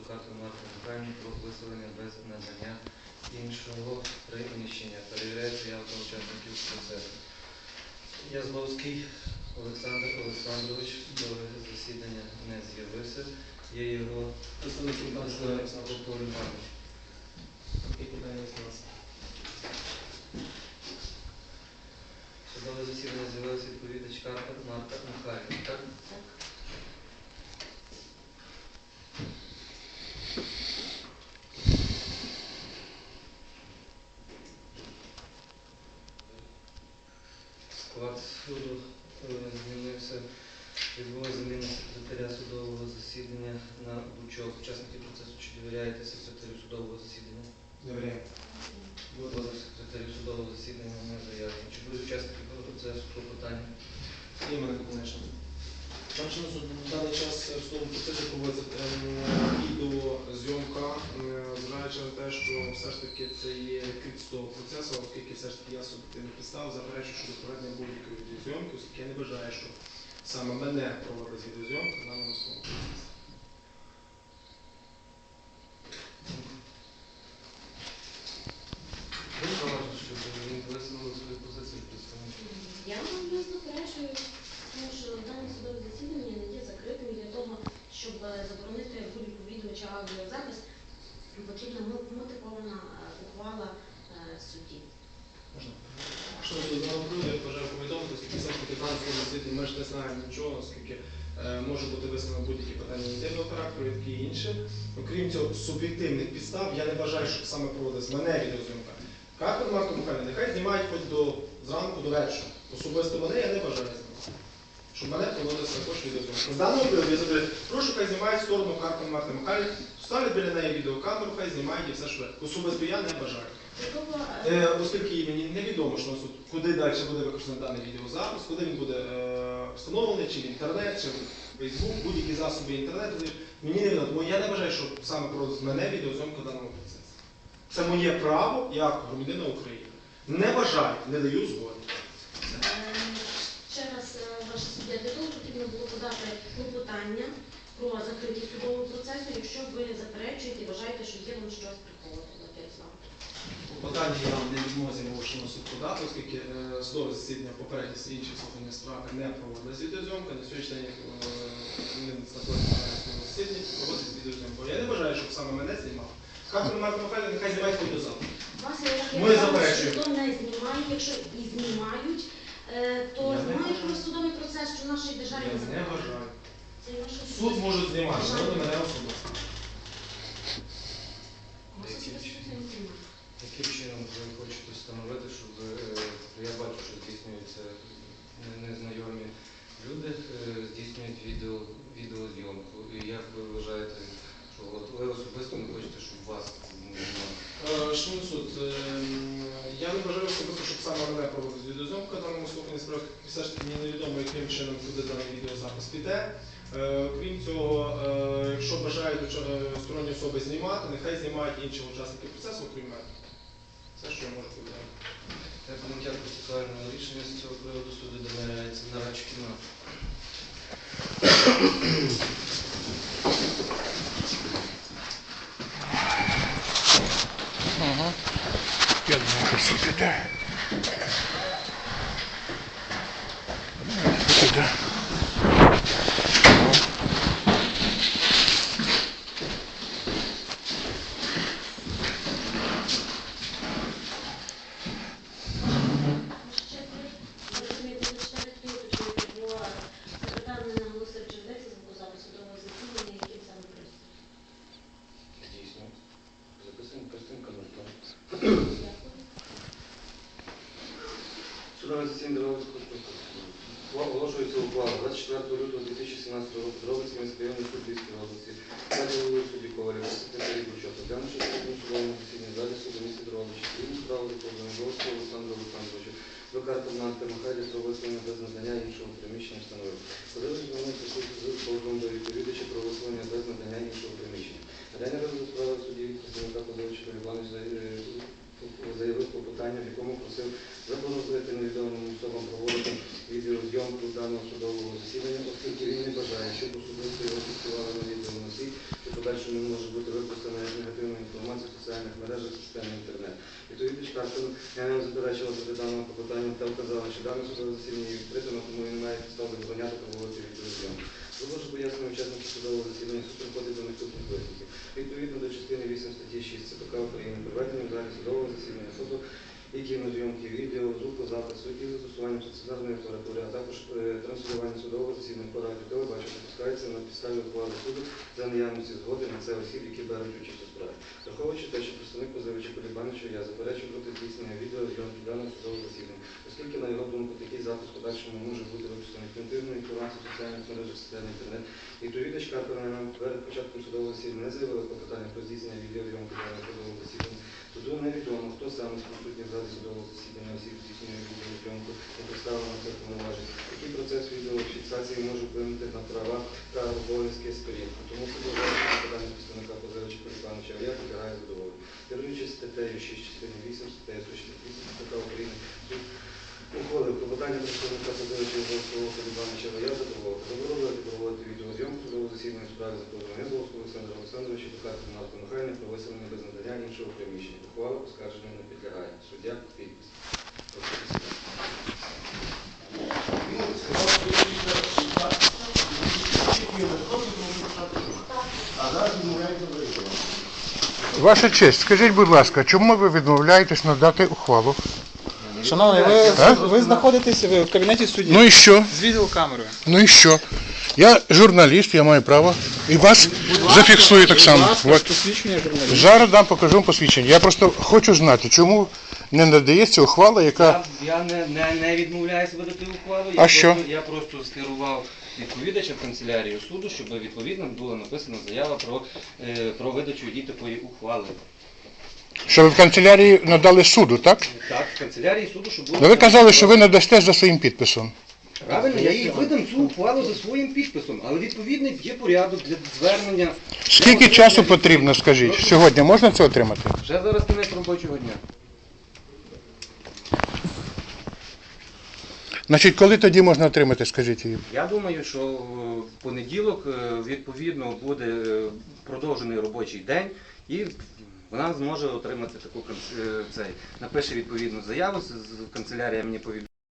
Олександровича до карти про виселення без надання іншого приміщення. Перевіряється явка учасників процесу. Язловський Олександр Олександрович до засідання не з'явився. Є його Представник Павло Іванович. Судове засідання з'явився відповідач Марта Михайлівна. Так? Склад суду змінився. Відбулася заміна секретаря судового засідання на Бучок. Учасники процесу чи довіряєте секретарю судового засідання? Довіряємо. Будь секретарю судового засідання не заявлено. Чи будуть учасники процесу клопотання? Є в мене конечно. Там що на даний час в судовому процесі проводиться відеозйомка, е, зважаючи на те, що все ж таки це є кріт з того процесу, оскільки все ж таки я суб'єктивних підстав заперечую що проведення будь-якої відеозйомки, оскільки я не бажаю, що саме мене проводить відеозйомка в даному слово. Ви зауважили, що він висловив свою позицію представників. Я вам не заперечую, тому що дане судове засідання не є закритим і для того, щоб е, заборонити будь-яку відео аудіозапис, потрібна мо- мотивована е, ухвала е, судді. Можна? Що з я бажаю повідомити, таки в даному засіданні ми ж не знаємо нічого, оскільки е, може бути висновлено будь-які питання інтимного характеру, і таке. Окрім цього, суб'єктивних підстав, я не бажаю, щоб саме проводилась мене відеозйомка. Карпин Марко Михайловна, нехай знімають хоч до зранку до вечора. Особисто мене я не бажаю знімати. Щоб мене проводилася також відеозйомка. З даного приводу прошу, хай знімають сторону Карпин Марти Михайлівни, ставлять біля неї відеокамеру, хай знімають і все що. Особисто я не бажаю. Е, оскільки мені невідомо, що тут, куди далі буде використаний даний відеозапис, куди він буде е, встановлений, чи в інтернет, чи в Фейсбук, будь-які засоби інтернету. Мені невідомо, тому я не вважаю, що саме про мене відеозйомка в даному процесі. Це моє право як громадянина України. Не бажаю, не даю згоди. е, ще раз е, ваше суддя, для того потрібно було подати клопотання про закритість судового процесу, якщо ви заперечуєте і вважаєте, що є вам щось приховувати, Ярослав. Питання я вам не відмозі на суд подати, оскільки е, судове засідання попередні інші слухання справи не проводилась відеозйомка. На сьогоднішній день е, він знаходиться на судовому засіданні, проводить відеозйомку. Я не бажаю, щоб саме мене знімав. Кафедру Марко Михайловна, нехай знімають до завтра. Вас я як Ми кажу, заперечуємо. що не знімають, якщо і знімають, то Я не судовий процес, що в нашій державі Я не заборонено. бажаю. Це ваше Суд може знімати, але не мене особисто. Не знімає. Яким чином ви хочете встановити, щоб е, я бачу, що здійснюються не- незнайомі люди, е, здійснюють відео, відеозйомку. І як ви вважаєте, що от ви особисто не хочете, щоб вас знімали? Е, Шановний суд, е, я не бажаю особисто, щоб саме мене проводить відеозйомка в даному слуханні справи. Все ж таки мені невідомо, яким чином куди даний відеозапис піде. Е, Крім цього, е, якщо бажають е, сторонні особи знімати, нехай знімають інші учасники процесу, окрім мене. Все, що я можу повідомити. Комітет процесуального рішення з цього приводу суду домовляється на кімнату. Я думаю, що все піде. Піде. Ще ви розумієте, ви читаєте хто уточнюєте, бо секретар не наголосив, чи ведеться звукозапис судового засідання, яким саме користується. Здійснюється. Записані картинка на Дякую. Судове засідання Дробицького оголошується ухвала 24 лютого 2017 року Дробицький міський районний області. Раді голови судді Коваля, секретарі Бучок, глянувши на судовому засіданні залі суду місті Дробичі, Сергій справу Верховного Головського Олександру Олександровичу, до карти Марти Михайлі про висловлення без надання іншого приміщення встановив. Подивись звернувся суд з позовом до відповідача про висловлення без надання іншого приміщення. Надання розгляду справи в суді представника Козовича Іванович заявив клопотання, в якому просив заборонити невідомим особам проводити відеозйомку даного судового засідання, оскільки він не бажає, щоб особисто його фіксували на відеоносій, що подальше не може бути випущена як негативна інформація в соціальних мережах системи інтернет. Відповідно, Карпин не заперечила проти даного клопотання та вказала, що дане судове засідання є відкритим, тому і немає підстав забороняти проводити відеозйомку. Також пояснення учасників судового засідання суд приходить до наступних висновків. Відповідно до частини 8 статті 6 ЦПК України проведення в залі судового засідання і кінозйомки, відео, звукозапису і застосуванням стаціонарної апаратури, а також е, транслювання судового засідання по радіо телебачення допускається на підставі ухвали суду за наявності згоди на це осіб, які беруть участь у справі. Враховуючи те, що представник позивача Полібановича я заперечую проти здійснення відео зйомки даного судового засідання, оскільки, на його думку, такий запис подальшому може бути випущений континентну інформацію в соціальних мережах системи інтернет. Відповідач Карпина нам перед початком судового засідання не заявила клопотання про здійснення відеозйомки даного судового засідання. Суду невідомо, хто саме з присутніх залі судового засідання осіб здійснює відеозйомку і представлено це повноважень. Який процес відеофіксації може вплинути на права та обов'язки сторін. Тому судове питання представника позивача Полібановича я підлягає задоволенню. Керуючись статтею 6 частини 8, статтею 168 КПК України, суд ухвалив клопотання представника позивача Полібановича я задоволений. Заборонити проводити відеозйомку судового засідання у справі закону Олександра Олександровича та Карпи Марка Михайлівни про виселення без надання іншого приміщення. Ухвала оскарження не підлягає. Суддя підпис. Ваша честь, скажіть, будь ласка, чому ви відмовляєтесь надати ухвалу? Шановний, ви, А? ви знаходитесь ви в кабінеті судді Ну і що? з відеокамерою. Ну і що? Я журналіст, я маю право. І вас зафіксую так само. От. Зараз дам покажу вам посвідчення. Я просто хочу знати, чому не надається ухвала, яка. Я, я не, не, не відмовляюся видати ухвалу. А що? Просто, я просто скерував відповідача в канцелярію суду, щоб відповідно була написана заява про, е, про видачу і такої ухвали. Що ви в канцелярії надали суду, так? Так, в канцелярії суду, щоб було. Ну ви казали, що ви надасте за своїм підписом. Правильно, я їй видам цю ухвалу за своїм підписом, але відповідний є порядок для звернення. Скільки часу потрібно, скажіть? Сьогодні можна це отримати? Вже зараз кінець робочого дня. Значить, коли тоді можна отримати, скажіть її? Я думаю, що е, в понеділок е, відповідно буде е, продовжений робочий день і вона зможе отримати таку кан- е, цей напише відповідну заяву. з- з- Канцелярія мені повідомить.